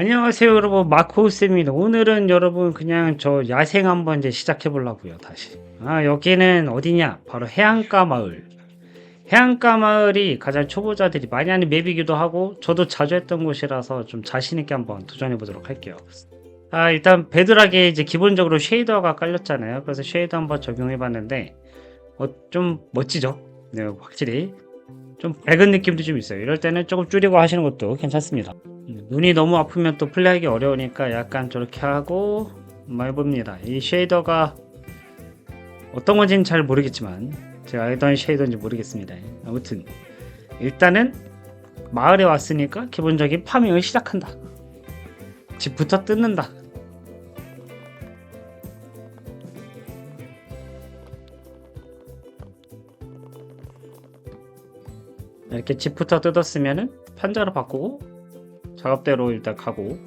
안녕하세요 여러분. 마코스입니다. 오늘은 여러분 그냥 저 야생 한번 이제 시작해 보려고요 다시. 아 여기는 어디냐? 바로 해안가 마을. 해안가 마을이 가장 초보자들이 많이 하는 맵이기도 하고 저도 자주 했던 곳이라서 좀 자신 있게 한번 도전해 보도록 할게요. 아 일단 베드락에 이제 기본적으로 쉐이더가 깔렸잖아요. 그래서 쉐이더 한번 적용해 봤는데 어, 좀 멋지죠? 네 확실히. 좀 밝은 느낌도 좀 있어요. 이럴 때는 조금 줄이고 하시는 것도 괜찮습니다 눈이 너무 아프면 또 플레이하기 어려우니까 약간 저렇게 하고 많이 봅니다. 이 쉐이더가 어떤 건지는 잘 모르겠지만 제가 알던 쉐이더인지 모르겠습니다. 아무튼 일단은 마을에 왔으니까 기본적인 파밍을 시작한다. 집부터 뜯는다. 이렇게 집부터 뜯었으면은 판자로 바꾸고 작업대로 일단 가고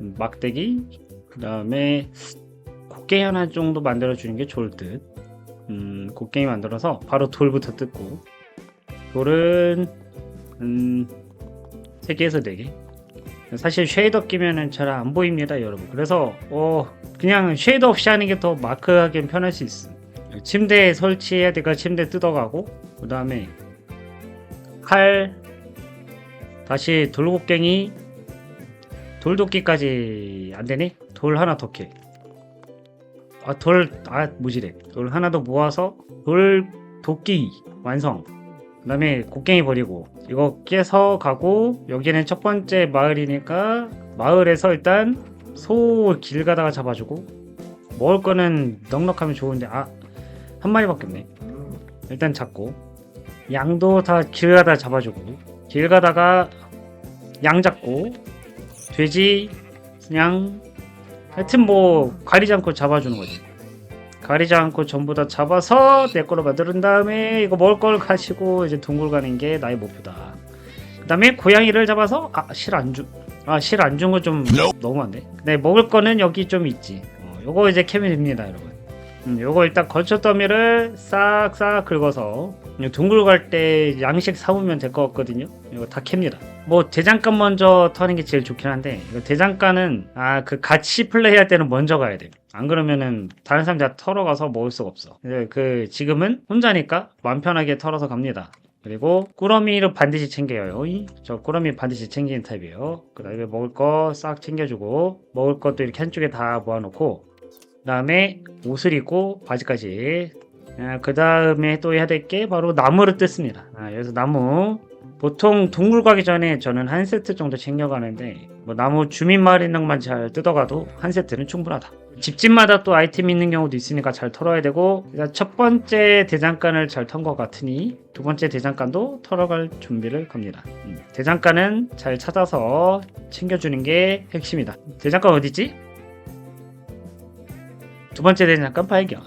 음, 막대기 그 다음에 곡괭이 하나 정도 만들어 주는 게 좋을 듯. 음, 곡괭이 만들어서 바로 돌부터 뜯고 돌은 음, 3개에서 4개. 사실 쉐이더 끼면은 잘 안 보입니다 여러분. 그래서 어, 그냥 쉐이더 없이 하는 게 더 마크하기엔 편할 수 있음. 침대에 설치해야 되니까 침대 뜯어가고 그 다음에 칼 다시 돌곡갱이 돌도끼까지 안되네? 돌 하나 더 캐. 아, 돌, 아, 무지래. 돌 하나 더 모아서 돌 도끼 완성. 그 다음에 곡괭이 버리고 이거 깨서 가고 여기는 첫 번째 마을이니까 마을에서 일단 소 길 가다가 잡아주고 먹을 거는 넉넉하면 좋은데 아 한 마리밖에 없네 일단 잡고 양도 다 길 가다가 잡아주고 길 가다가 양 잡고 돼지 그냥 하여튼 뭐 가리지 않고 잡아주는 거지. 가리지 않고 전부 다 잡아서 내 거로 만드는 다음에 이거 먹을 걸 가지고 이제 동굴 가는 게 나의 목표다. 그 다음에 고양이를 잡아서 아실 안주아실 안 준 거 좀 너무한데? 네 먹을 거는 여기 좀 있지. 어, 요거 이제 캐면 됩니다 여러분. 음, 요거 일단 건초 더미를 싹싹 긁어서 동굴 갈 때 양식 사오면 될 것 같거든요. 이거 다 캡니다. 뭐 대장간 먼저 터는 게 제일 좋긴 한데 이거 대장간은 아 그 같이 플레이할 때는 먼저 가야 돼. 안 그러면은 다른 사람 다 털어 가서 먹을 수가 없어. 그 지금은 혼자니까 마음 편하게 털어서 갑니다. 그리고 꾸러미를 반드시 챙겨요. 저 꾸러미 반드시 챙기는 타입이에요. 그 다음에 먹을 거 싹 챙겨주고 먹을 것도 이렇게 한쪽에 다 모아놓고 그 다음에 옷을 입고 바지까지 그 다음에 또 해야 될 게 바로 나무를 뜯습니다. 아, 그래서 나무. 보통 동굴 가기 전에 저는 한 세트 정도 챙겨가는데 뭐 나무 주민 마을 있는 것만 잘 뜯어가도 한 세트는 충분하다. 집집마다 또 아이템 있는 경우도 있으니까 잘 털어야 되고 일단 첫 번째 대장간을 잘 턴 것 같으니 두 번째 대장간도 털어갈 준비를 갑니다. 음, 대장간은 잘 찾아서 챙겨주는 게 핵심이다. 대장간 어디지? 두 번째 대장간 발견.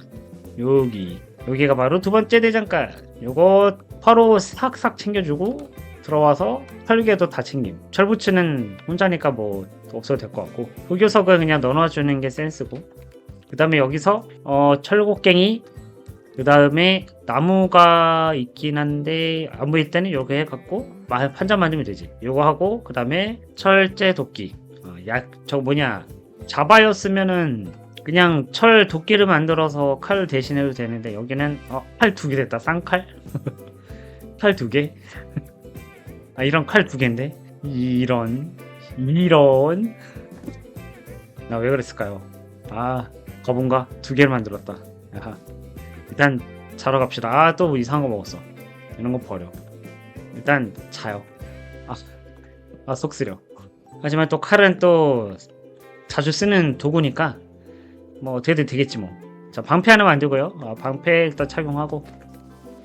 여기 여기가 바로 두 번째 대장간. 요거 바로 싹싹 챙겨주고 들어와서 설계도 다 챙김. 철부츠는 혼자니까 뭐 없어도 될 것 같고 흑요석을 그냥 넣어주는 게 센스고. 그 다음에 여기서 어, 철곡갱이 그 다음에 나무가 있긴 한데 안 보일 때는 요거 해갖고 판자 만들면 되지. 요거 하고 그 다음에 철제 도끼. 어, 약 저 뭐냐 자바였으면은 그냥 철 도끼를 만들어서 칼 대신해도 되는데 여기는 어, 칼 두 개 됐다. 쌍칼? 칼 두 개? 아 이런 칼 두 개인데? 이런 이런. 나 왜 그랬을까요? 아 거분가 두 개를 만들었다. 야하. 일단 자러 갑시다. 아 또 이상한 거 먹었어. 이런 거 버려. 일단 자요. 아, 아 속쓰려. 하지만 또 칼은 또 자주 쓰는 도구니까 뭐 어떻게든 되겠지 뭐. 자 방패 하나 만들고요. 어, 방패 일단 착용하고.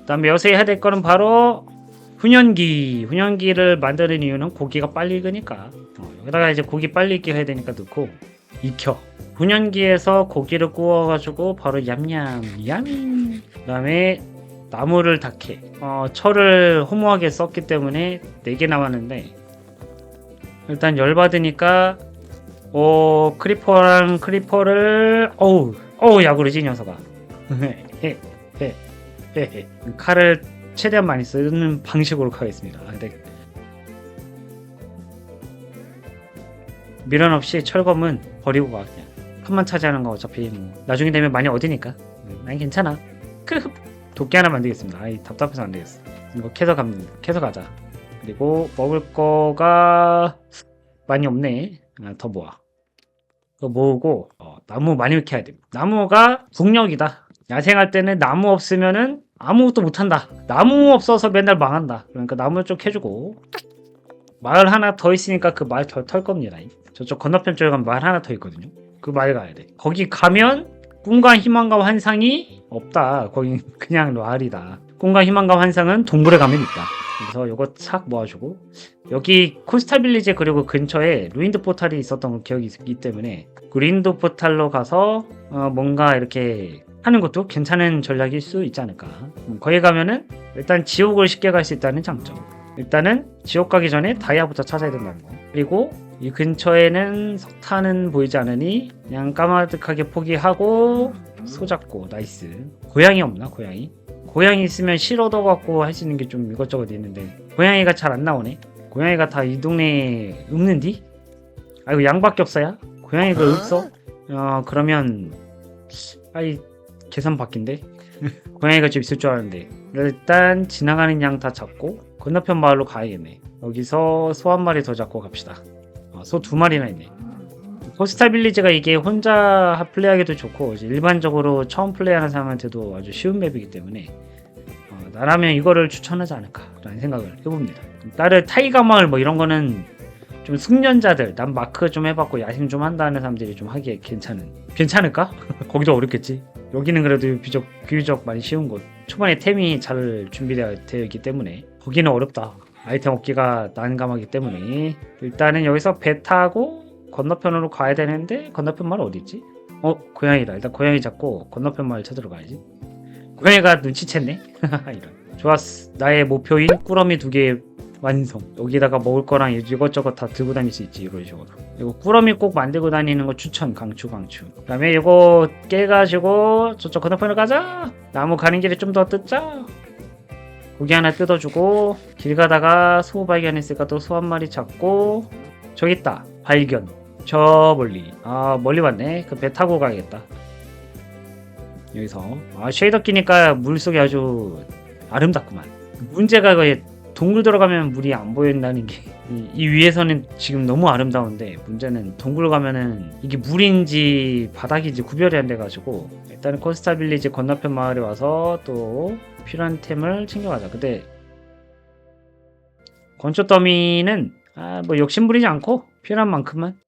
그다음에 여기서 해야 될 거는 바로 훈연기. 훈연기를 만드는 이유는 고기가 빨리 익으니까. 어, 여기다가 이제 고기 빨리 익게 해야 되니까 넣고 익혀. 훈연기에서 고기를 구워가지고 바로 얌얌 얌. 그다음에 나무를 다 캐. 어, 철을 허무하게 썼기 때문에 4개 남았는데 일단 열 받으니까 오 크리퍼랑 크리퍼를 어우 어우 야구르지 녀석아. 헤헤헤헤 칼을 최대한 많이 쓰는 방식으로 가겠습니다. 아, 네. 미련 없이 철검은 버리고 가 그냥. 칸만 차지하는 거 어차피 뭐 나중에 되면 많이 얻으니까. 음, 난 괜찮아. 크흐. 도끼 하나 만들겠습니다. 아이 답답해서 안 되겠어. 이거 캐서 갑니다 캐서 가자. 그리고 먹을 거가 많이 없네. 아, 더 모아 더 모으고 어, 나무 많이 캐야 돼 나무가 국력이다. 야생할 때는 나무 없으면은 아무것도 못한다. 나무 없어서 맨날 망한다. 그러니까 나무를 좀 캐주고. 마을 하나 더 있으니까 그 마을 더털 겁니다. 저쪽 건너편 쪽에 가면 마을 하나 더 있거든요. 그 마을 가야 돼. 거기 가면 꿈과 희망과 환상이 없다. 거기 그냥 마을이다 꿈과 희망과 환상은 동굴에 가면 있다. 그래서 요거 싹 모아주고 여기 코스타빌리지 그리고 근처에 루인드 포탈이 있었던 기억이 있기 때문에 그 루인드 포탈로 가서 어, 뭔가 이렇게 하는 것도 괜찮은 전략일 수 있지 않을까. 음, 거기 가면은 일단 지옥을 쉽게 갈 수 있다는 장점. 일단은 지옥 가기 전에 다이아부터 찾아야 된다는 거. 그리고 이 근처에는 석탄은 보이지 않으니 그냥 까마득하게 포기하고 소잡고. 나이스. 고양이 없나 고양이 고양이 있으면 할수 있는 게 좀 이것저것 있는데 고양이가 잘 안 나오네. 고양이가 다 이 동네에 없는디? 아이고 양밖에 없어야? 고양이가 없어? 어 그러면 아이 계산 바뀐데 고양이가 좀 있을 줄 알았는데. 일단 지나가는 양 다 잡고 건너편 마을로 가야겠네. 여기서 소 한 마리 더 잡고 갑시다. 어, 소두 마리나 있네 포스타 빌리지가 이게 혼자 플레이하기도 좋고 일반적으로 처음 플레이하는 사람한테도 아주 쉬운 맵이기 때문에 어, 나라면 이거를 추천하지 않을까라는 생각을 해봅니다. 다른 타이가 마을 뭐 이런 거는 좀 숙련자들 난 마크 좀 해봤고 야생 좀 한다는 사람들이 좀 하기에 괜찮은 괜찮을까? 거기도 어렵겠지. 여기는 그래도 비교적 비교적 많이 쉬운 곳. 초반에 템이 잘 준비되어 있기 때문에 거기는 어렵다. 아이템 얻기가 난감하기 때문에 일단은 여기서 배 타고 건너편으로 가야 되는데 건너편 마을 어디 있지? 어 고양이다. 일단 고양이 잡고 건너편 마을 찾으러 가야지. 고양이가 눈치챘네. 이런. 좋았어. 나의 목표인 꾸러미 두 개 완성. 여기다가 먹을 거랑 이것저것 다 들고 다닐 수 있지 이런 식으로. 이거 꾸러미 꼭 만들고 다니는 거 추천 강추 강추. 그다음에 이거 깨가지고 저쪽 건너편으로 가자. 나무 가는 길에 좀 더 뜯자. 고기 하나 뜯어주고 길 가다가 소 발견했으니까 또 소 한 마리 잡고 저기 있다 발견 저 멀리. 아 멀리 왔네. 그 배 타고 가야겠다. 여기서. 아 쉐이더 끼니까 물속이 아주 아름답구만. 문제가 그 동굴 들어가면 물이 안 보인다는 게 이 위에서는 지금 너무 아름다운데 문제는 동굴 가면은 이게 물인지 바닥인지 구별이 안 돼가지고 일단은 코스타 빌리지 건너편 마을에 와서 또 필요한 템을 챙겨가자. 근데 건초 더미는 아, 뭐 욕심부리지 않고 필요한 만큼만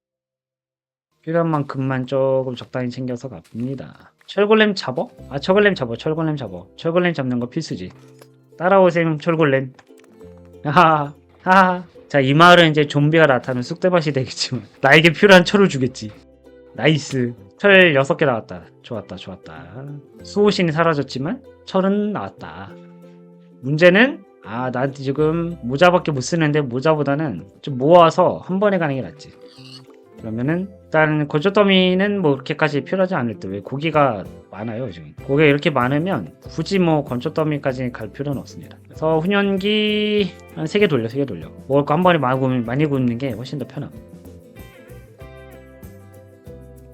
필요한 만큼만 조금 적당히 챙겨서 갑니다. 철골렘 잡어? 아 철골렘 잡어 철골렘 잡어 철골렘 잡는 거 필수지. 따라오셈 철골렘. 하하 하하. 자 이 마을은 이제 좀비가 나타나면 쑥대밭이 되겠지만 나에게 필요한 철을 주겠지. 나이스. 철 6개 나왔다. 좋았다 좋았다. 수호신이 사라졌지만 철은 나왔다. 문제는 아, 나 지금 모자밖에 못 쓰는데 모자보다는 좀 모아서 한 번에 가는 게 낫지. 그러면은 일단 건조 더미는 뭐 그렇게까지 필요하지 않을 때 왜 고기가 많아요 지금. 고기가 이렇게 많으면 굳이 뭐 건조 더미까지 갈 필요는 없습니다. 그래서 훈연기 한 3개 돌려 3개 돌려. 먹을 거 한 번에 많이 많이 굽는 게 훨씬 더 편함.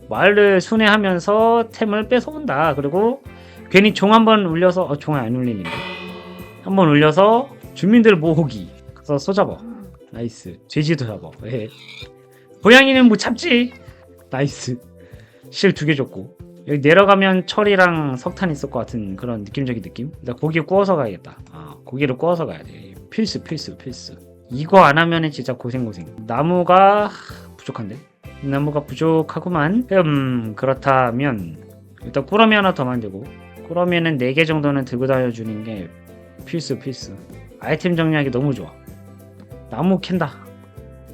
말을 순회하면서 템을 뺏어온다. 그리고 괜히 종 한 번 울려서 어, 종이 안 울리는데. 한 번 울려서 주민들 모으기. 그래서 소 잡어. 나이스. 돼지도 예. 고양이는 못 참지. 나이스. 실 두 개 줬고. 여기 내려가면 철이랑 석탄 있을 것 같은 그런 느낌적인 느낌? 나 고기 구워서 가야겠다. 아 고기를 구워서 가야 돼. 필수 필수 필수. 이거 안 하면은 진짜 고생고생. 나무가 부족한데? 나무가 부족하구만. 음 그렇다면 일단 꾸러미 하나 더 만들고. 꾸러미는 4개 정도는 들고 다녀주는 게 필수 필수. 아이템 정리하기 너무 좋아. 나무 캔다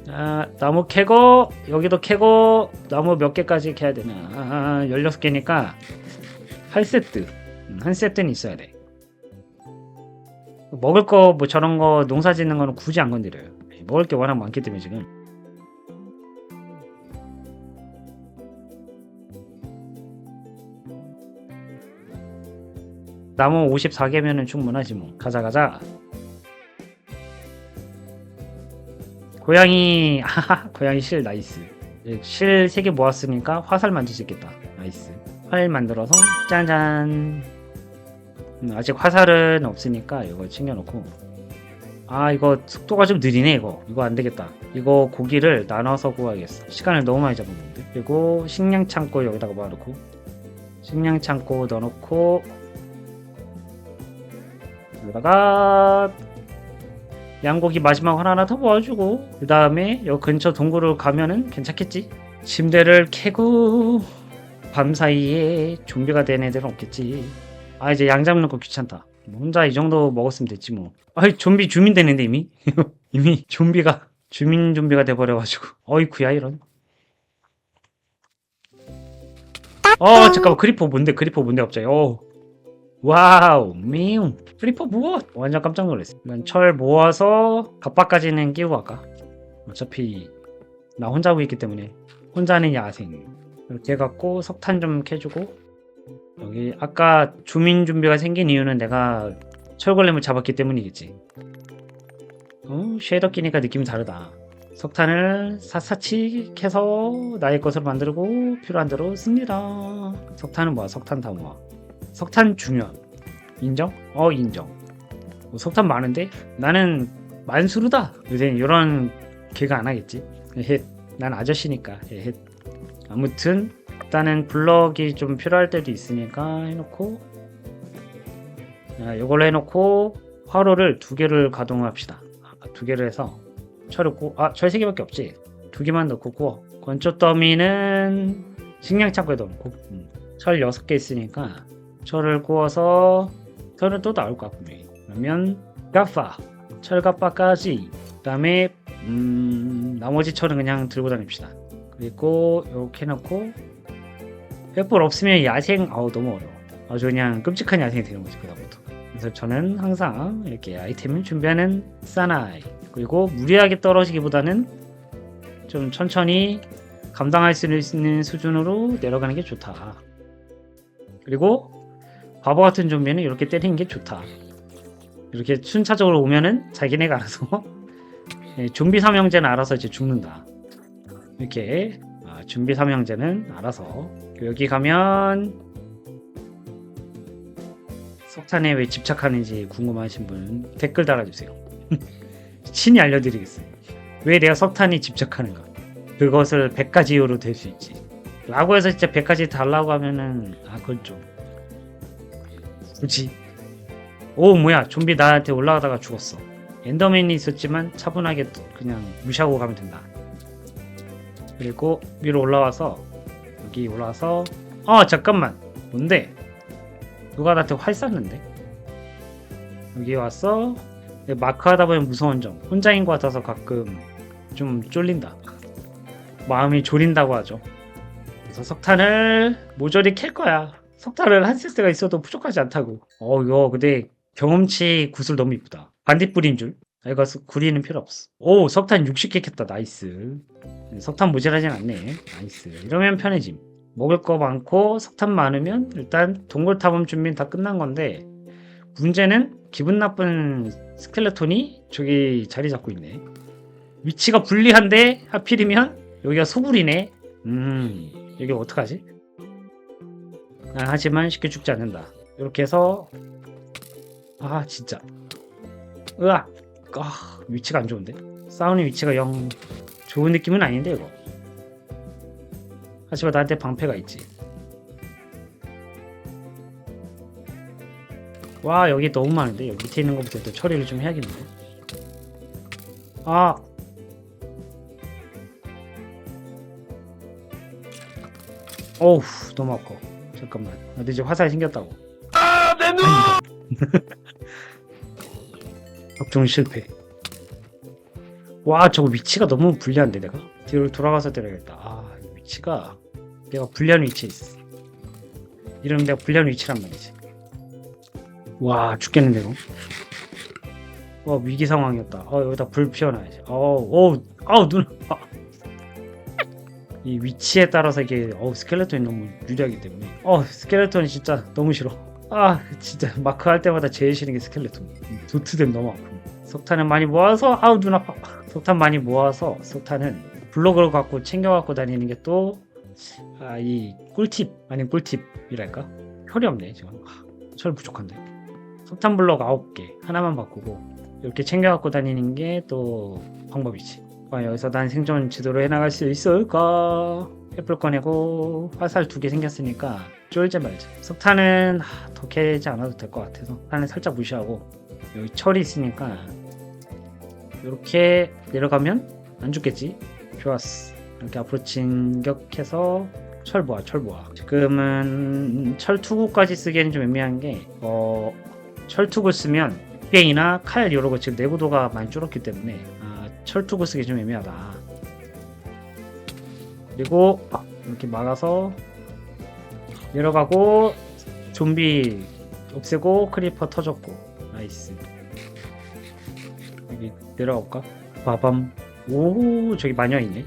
아, 나무 캐고 여기도 캐고 나무 몇 개까지 캐야 되냐? 아, 16개니까 한 세트. 음, 한 세트는 있어야 돼. 먹을 거 뭐 저런 거 농사 짓는 거는 굳이 안 건드려요. 먹을 게 워낙 많기 때문에 지금. 나무 54개면은 충분하지 뭐. 가자 가자 고양이 하하 고양이 실 나이스. 실 3개 모았으니까 화살 만들 수 있겠다. 나이스. 활 만들어서 짜잔 음, 아직 화살은 없으니까 이거 챙겨놓고. 아 이거 속도가 좀 느리네 이거. 이거 안되겠다. 이거 고기를 나눠서 구워야겠어. 시간을 너무 많이 잡았는데. 그리고 식량 창고 여기다가 모아놓고. 식량 창고 넣어놓고. 여기다가 양고기 마지막 하나 더 모아주고 그 다음에 여 근처 동굴을 가면은 괜찮겠지? 침대를 캐고 밤사이에 좀비가 된 애들은 없겠지. 아 이제 양 잡는 거 귀찮다. 뭐 혼자 이 정도 먹었으면 됐지 뭐. 아이 좀비 주민 되는데 이미? 이미 좀비가 주민 좀비가 돼버려가지고. 어이쿠야 이런. 어 잠깐만. 크리퍼 뭔데? 크리퍼 뭔데 갑자기? 어 와우 미움. 크리퍼 무엇 완전 깜짝 놀랐어. 난 철 모아서 갑바까지는 끼고 갈까? 어차피 나 혼자 하고 있기 때문에. 혼자 하는 야생. 이렇게 해갖고 석탄 좀 캐주고. 여기 아까 주민 준비가 생긴 이유는 내가 철골렘을 잡았기 때문이겠지. 어 쉐더 끼니까 느낌이 다르다. 석탄을 샅샅이 캐서 나의 것을 만들고 필요한 대로 씁니다. 석탄은 뭐야? 석탄 다 모아 석탄 중요함 인정? 어 인정 뭐 석탄 많은데 나는 만수르다 요새는 이런 개가 안 하겠지 헷. 난 아저씨니까 헷. 아무튼 일단은 블럭이 좀 필요할 때도 있으니까 해놓고 자, 이걸로 해놓고 화로를 두 개를 가동합시다 아, 두 개를 해서 철을 구 아 철 세 개밖에 없지 두 개만 넣고 구워 건조 더미는 식량 창고에 넣고 음. 철 여섯 개 있으니까 철을 구워서 철은 또 나올 것 같군요. 그러면 가파 철가파까지 그 다음에 음, 나머지 철은 그냥 들고 다닙시다. 그리고 이렇게 해놓고 횃불 없으면 야생 아우 너무 어려워. 아주 그냥 끔찍한 야생이 되는 거지 그다음부터. 그래서 저는 항상 이렇게 아이템을 준비하는 사나이 그리고 무리하게 떨어지기보다는 좀 천천히 감당할 수 있는 수준으로 내려가는 게 좋다. 그리고 바보 같은 좀비는 이렇게 때리는 게 좋다. 이렇게 순차적으로 오면은 자기네가 알아서 예, 좀비 삼형제는 알아서 이제 죽는다. 이렇게 아, 좀비 삼형제는 알아서. 여기 가면 석탄에 왜 집착하는지 궁금하신 분 댓글 달아주세요. 친히 알려드리겠어요. 왜 내가 석탄이 집착하는가? 그것을 100가지 이유로 될 수 있지. 라고 해서 진짜 100가지 달라고 하면은 아 그건 좀 굳이. 오 뭐야. 좀비 나한테 올라가다가 죽었어. 엔더맨이 있었지만 차분하게 그냥 무시하고 가면 된다. 그리고 위로 올라와서 여기 올라와서 아 잠깐만. 뭔데? 누가 나한테 활 쐈는데? 여기 와서 마크 하다 보면 무서운 점. 혼자인 것 같아서 가끔 좀 쫄린다. 마음이 졸인다고 하죠. 그래서 석탄을 모조리 캘 거야 석탄을 한 세트가 있어도 부족하지 않다고. 어 이거 근데 경험치 구슬 너무 이쁘다. 반딧불인 줄. 아, 이거 구리는 필요 없어. 오 석탄 60개 캤다. 나이스. 석탄 모자라진 않네. 나이스. 이러면 편해짐. 먹을 거 많고 석탄 많으면 일단 동굴 탐험 준비는 다 끝난 건데 문제는 기분 나쁜 스켈레톤이 저기 자리 잡고 있네. 위치가 불리한데 하필이면 여기가 소굴이네. 음 여기 어떡하지? 아, 하지만 쉽게 죽지 않는다. 이렇게 해서 아 진짜. 으악 아 위치가 안 좋은데? 싸우는 위치가 영 좋은 느낌은 아닌데 이거. 하지만 나한테 방패가 있지. 와 여기 너무 많은데? 여기 밑에 있는 것부터 또 처리를 좀 해야겠는데 아! 어우 너무 아까 잠깐만. 나도 이제 화살 생겼다고. 아내 눈! 적중 실패. 와 저거 위치가 너무 불리한데 내가? 뒤로 돌아가서 때려야겠다. 아 위치가 내가 불리한 위치에 있어. 이러면 내가 불리한 위치란 말이지. 와 죽겠는데 이거 와 위기 상황이었다. 어 여기다 불 피워놔야지. 어우 아우 눈 아. 이 위치에 따라서 이게 어 스켈레톤이 너무 유리하기 때문에. 어 스켈레톤이 진짜 너무 싫어. 아 진짜 마크 할 때마다 제일 싫은 게 스켈레톤. 도트댐 너무 아프 석탄을 많이 모아서 아우 눈 아파. 석탄 많이 모아서 석탄은 블록을 갖고 챙겨 갖고 다니는 게 또 아, 이 꿀팁 아닌 꿀팁이랄까? 혈이 없네 지금. 아, 철 부족한데. 석탄 블록 9개 하나만 바꾸고 이렇게 챙겨 갖고 다니는 게 또 방법이지 와 여기서 난 생존 지도로 해나갈 수 있을까? 횃불 꺼내고 화살 두 개 생겼으니까 쫄지 말자. 석탄은 하, 더 캐지 않아도 될 것 같아서 석탄은 살짝 무시하고 여기 철이 있으니까 이렇게 내려가면 안 죽겠지? 좋았어. 이렇게 앞으로 진격해서 철 모아 철 모아. 지금은 철 투구까지 쓰기에는 좀 애매한 게 어, 철 투구 쓰면 뺑이나 칼 이런 거 지금 내구도가 많이 줄었기 때문에 아, 철 투구 쓰기 좀 애매하다. 그리고 이렇게 막아서 내려가고 좀비 없애고 크리퍼 터졌고. 나이스. 여기 내려가 볼까? 빠밤. 오 저기 마녀 있네.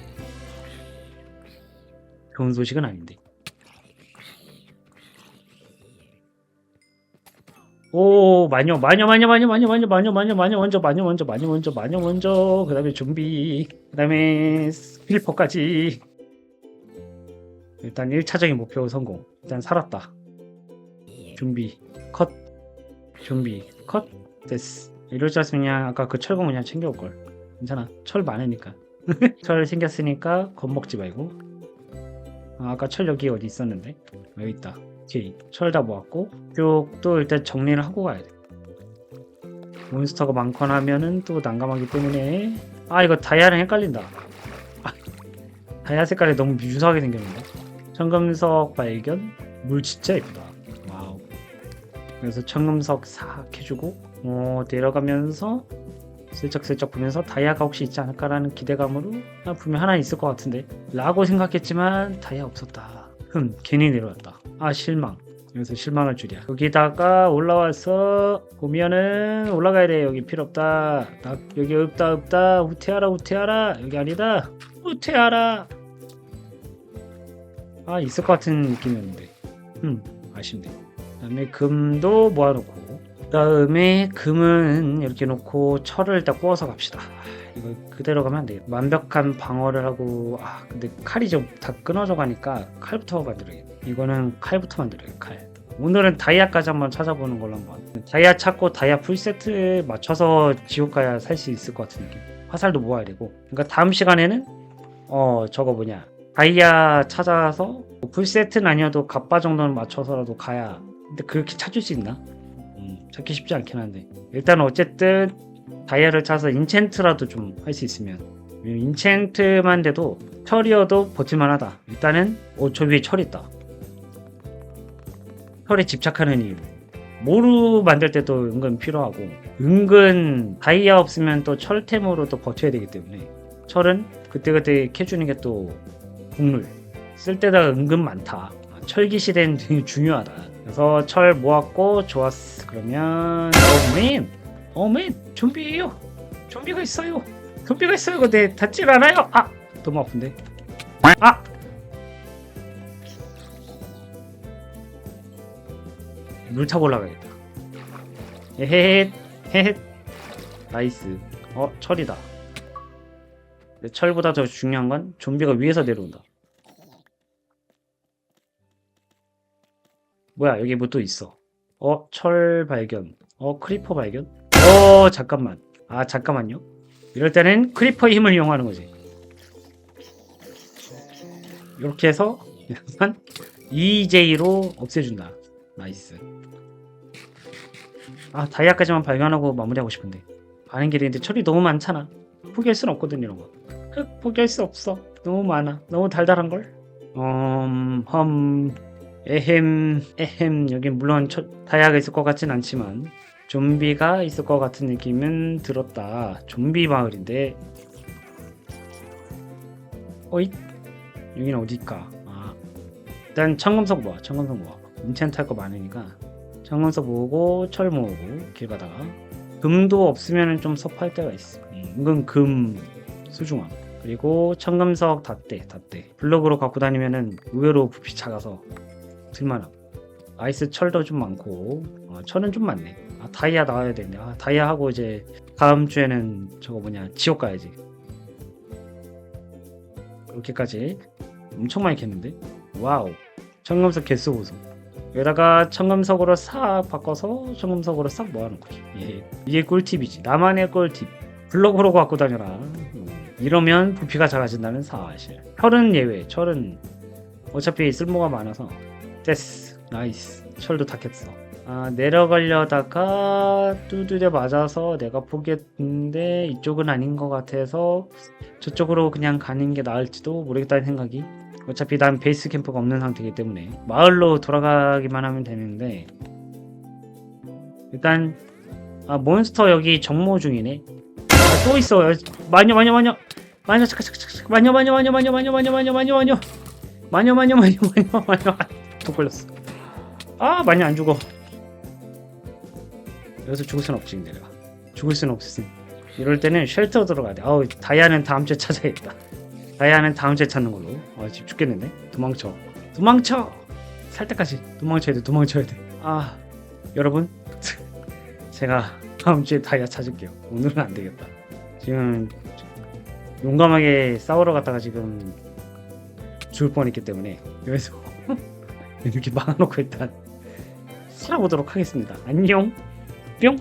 좋은 소식은 아닌데 오 마녀 마녀 마녀 마녀 마녀 마녀 마녀 마녀 마녀 먼저 마녀 먼저 마녀 먼저 마녀 먼저. 그 다음에 좀비 그 다음에 스킬퍼까지. 일단 1차적인 목표 성공. 일단 살았다. 좀비 컷. 좀비 컷. 됐어. 줄 알았으면 그냥 아까 그 철공 그냥 챙겨올걸. 괜찮아. 철 많으니까. 철 생겼으니까 겁먹지 말고. 아, 아까 철 여기 어디 있었는데? 여기 있다 오케이 철다 모았고 쪽도 일단 정리를 하고 가야 돼. 몬스터가 많거나 하면은 또 난감하기 때문에. 아 이거 다이아랑 헷갈린다. 아, 다이아 색깔이 너무 유사하게 생겼는데. 청금석 발견. 물 진짜 예쁘다. 와우. 그래서 청금석 싹 해주고 어 내려가면서 슬쩍슬쩍 보면서 다이아가 혹시 있지 않을까라는 기대감으로 아, 분명 하나 있을 것 같은데. 라고 생각했지만 다이아 없었다 흠 괜히 내려왔다. 아 실망. 여기서 실망할 줄이야. 여기다가 올라와서 보면은 올라가야 돼. 여기 필요 없다. 나 여기 없다 없다. 후퇴하라 후퇴하라. 여기 아니다. 후퇴하라. 아 있을 것 같은 느낌이었는데. 음 아쉽네. 그 다음에 금도 모아놓고. 그 다음에 금은 이렇게 놓고 철을 일단 구워서 갑시다 아, 이거 그대로 가면 안 돼. 완벽한 방어를 하고 아 근데 칼이 좀 다 끊어져 가니까 칼부터 만들어야겠다. 이거는 칼부터 만들어야겠다. 칼. 오늘은 다이아까지 한번 찾아보는 걸로 한번. 다이아 찾고 다이아 풀세트 맞춰서 지옥 가야 살 수 있을 것 같은 느낌. 화살도 모아야 되고. 그러니까 다음 시간에는 어 저거 뭐냐 다이아 찾아서 뭐 풀세트는 아니어도 갑바 정도는 맞춰서라도 가야. 근데 그렇게 찾을 수 있나? 음, 찾기 쉽지 않긴 한데. 일단 어쨌든 다이아를 차서 인챈트라도 좀 할 수 있으면. 인챈트만 돼도 철이어도 버틸만하다. 일단은 어, 저 위에 철 있다. 철에 집착하는 이유 모루 만들 때도 은근 필요하고. 은근 다이아 없으면 또 철템으로 또 버텨야 되기 때문에. 철은 그때그때 캐주는 게 또 국룰. 쓸 때가 은근 많다. 철기 시대는 되게 중요하다 그래서 철 모았고 좋았어 그러면 어맨 어맨 좀비예요. 좀비가 있어요. 좀비가 있어요. 근데 닿질 않아요. 아 너무 아픈데. 아! 물 타고 올라가겠다. 에헤헷 헤헷 나이스. 어 철이다. 철보다 더 중요한 건 좀비가 위에서 내려온다 뭐야 여기 뭐 또 있어? 어 철 발견. 어 크리퍼 발견? 어 잠깐만. 아 잠깐만요. 이럴 때는 크리퍼의 힘을 이용하는 거지. 이렇게 해서 약간 EJ로 없애준다. 나이스. 아 다이아까지만 발견하고 마무리하고 싶은데. 가는 길인데 철이 너무 많잖아. 포기할 순 없거든 이런 거. 흑, 포기할 수 없어. 너무 많아. 너무 달달한걸. 음... 험... 에헴 에헴 여긴 물론 철, 다이아가 있을 것 같진 않지만 좀비가 있을 것 같은 느낌은 들었다. 좀비 마을인데. 어이? 여기는 어딜까? 아. 일단 청금석 모아. 청금석 모아. 인챈트 할거 많으니까 청금석 모으고 철 모으고 길 가다가 금도 없으면 좀 섭할 때가 있어. 음, 은근 금 소중함. 그리고 청금석 닷대 닷대 블럭으로 갖고 다니면은 의외로 부피 작아서 쓸만함. 아이스 철도 좀 많고 어, 철은 좀 많네. 아, 다이아 나와야 되는데 아, 다이아 하고 이제 다음 주에는 저거 뭐냐 지옥 가야지. 이렇게까지 엄청 많이 캤는데? 와우. 청금석 개수 보소. 여기다가 청금석으로 싹 바꿔서 청금석으로 싹 모아놓은 거지 예. 이게 꿀팁이지. 나만의 꿀팁. 블록으로 갖고 다녀라. 음. 이러면 부피가 작아진다는 사실. 철은 예외 철은. 어차피 쓸모가 많아서 됐어 나이스 철도 다 캤어 아 내려가려다가 두드려 맞아서 내가 포기했는데 이쪽은 아닌 것 같아서 저쪽으로 그냥 가는 게 나을지도 모르겠다는 생각이 어차피 난 베이스 캠프가 없는 상태이기 때문에 마을로 돌아가기만 하면 되는데 일단 아 몬스터 여기 정모 중이네 아, 또 있어 마녀 마녀 마녀 마녀 잠깐 잠깐 마녀 마녀 마녀 마녀 마녀 마녀 마녀 마녀 마녀 마녀 마녀 마녀 마녀 마녀 또 걸렸어. 아 마녀 안 죽어. 여기서 죽을 순 없지 내가. 죽을 수는 없으니 이럴 때는 쉘터 들어가야 돼. 아우 다이아는 다음 주에 찾아야겠다. 다이아는 다음 주에 찾는 걸로. 아 지금 죽겠는데? 도망쳐. 도망쳐! 살 때까지 도망쳐야 돼 도망쳐야 돼 아 여러분. 제가 다음 주에 다이아 찾을게요. 오늘은 안 되겠다. 지금 용감하게 싸우러 갔다가 지금 죽을 뻔했기 때문에 여기서 이렇게 막아놓고 일단 살아보도록 하겠습니다. 안녕. 뿅